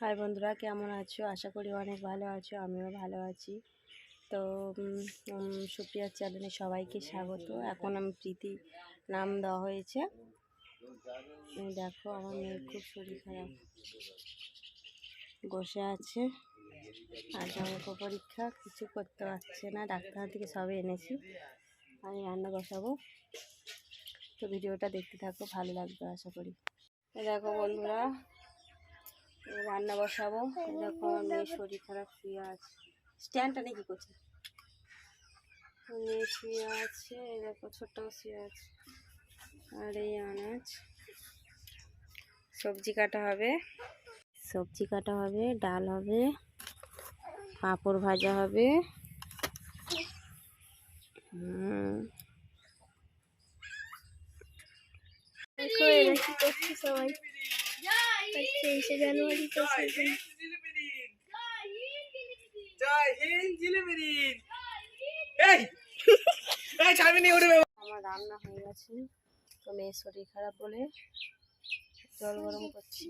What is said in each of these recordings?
High বন্ধুরা, কেমন আছো? আশা করি অনেক ভালো আছো, আমিও ভালো আছি। তো সুপ্রিয়ার চ্যানেলে সবাইকে স্বাগত। এখন আমি প্রীতি নাম দেওয়া হয়েছে। দেখো, আমার মেয়ের খুব শরীর খারাপ। বসে আছে। আর অঙ্ক পরীক্ষা, কিছু করতে পারছে না। ডাক্তার থেকে সবে এনেছি। আমি রান্না বসাবো। তো ভিডিওটা দেখতে থাকো, ভালো লাগবে আশা করি। দেখো বন্ধুরা রান্না বসাবো। দেখো আমার শরীর খারাপ, শুয়ে আছে। স্ট্যান্ডটা নাকি করছে? মেয়ে শুয়ে আছে দেখো ছোট্ট শুয়ে আছে। আর এই আনাজ। সবজি কাটা হবে। সবজি কাটা হবে, ডাল হবে, পাঁপড় ভাজা হবে। সবাই। তেইশে জানুয়ারি আমার রান্না হয়ে গেছে। তো মেয়ের শরীর খারাপ বলে জল গরম করছি।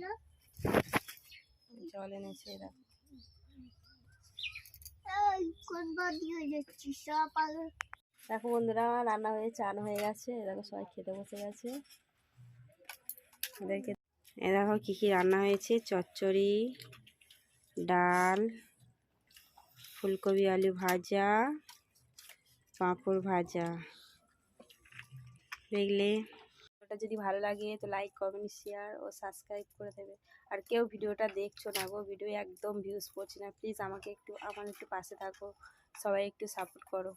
জল এনেছে এরা। দেখো বন্ধুরা আমার রান্না হয়ে চান হয়ে গেছে। এ দেখো সবাই খেতে বসে গেছে। এদেরকে এ দেখো কী কী রান্না হয়েছে। চচ্চড়ি, ডাল, ফুলকপি, আলু ভাজা, পাঁপড় ভাজা। দেখলে? ভিডিওটা যদি ভালো লাগে তো লাইক কমেন্ট শেয়ার ও সাবস্ক্রাইব করে দেবে। আর কেউ ভিডিওটা দেখছ না গো ভিডিও একদম ভিউজ পড়ছে না। প্লিজ আমাকে একটু, আমার একটু পাশে থাকো। সবাই একটু সাপোর্ট করো।